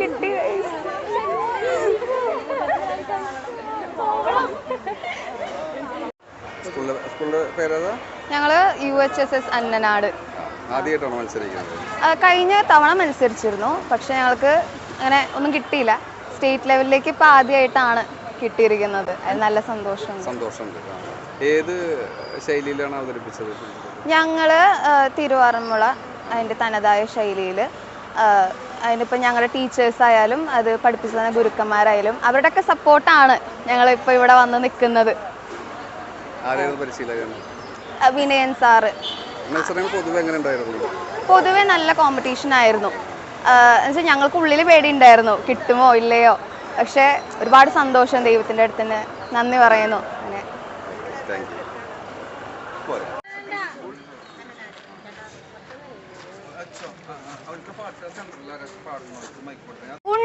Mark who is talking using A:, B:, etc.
A: കിട്ടി ഞങ്ങൾ U H S S Annanad.
B: ആദ്യമായിട്ടാണോ മത്സരിക്കുന്നത്?
A: കഴിഞ്ഞ തവണ മത്സരിച്ചിരുന്നു പക്ഷെ ഞങ്ങൾക്ക് അങ്ങനെ ഒന്നും കിട്ടിയില്ല. സ്റ്റേറ്റ് ലെവലിലേക്ക് ഇപ്പൊ ആദ്യമായിട്ടാണ് കിട്ടിയിരിക്കുന്നത്. അത് നല്ല സന്തോഷം
B: സന്തോഷമുണ്ട്. ഏത് ശൈലിയിലാണ് അവതരിപ്പിച്ചത്?
A: ഞങ്ങൾ തിരുവാറന്മുള അതിന്റെ തനതായ ശൈലിയിൽ അതിനിപ്പോൾ ഞങ്ങളുടെ ടീച്ചേഴ്സ് ആയാലും അത് പഠിപ്പിച്ചു തന്ന ഗുരുക്കന്മാരായാലും അവരുടെയൊക്കെ സപ്പോർട്ടാണ് ഞങ്ങളിപ്പോൾ ഇവിടെ വന്ന് നിൽക്കുന്നത്. വിനയൻ സാറ്.
B: പൊതുവെ
A: നല്ല കോമ്പറ്റീഷൻ ആയിരുന്നു. എന്നുവെച്ചാൽ ഞങ്ങൾക്ക് ഉള്ളിൽ പേടി ഉണ്ടായിരുന്നു. കിട്ടുമോ ഇല്ലയോ? പക്ഷേ ഒരുപാട് സന്തോഷം ദൈവത്തിന്റെ അടുത്തിന് നന്ദി പറയുന്നു. അങ്ങനെ.
B: Thank you mic
A: ഊൺ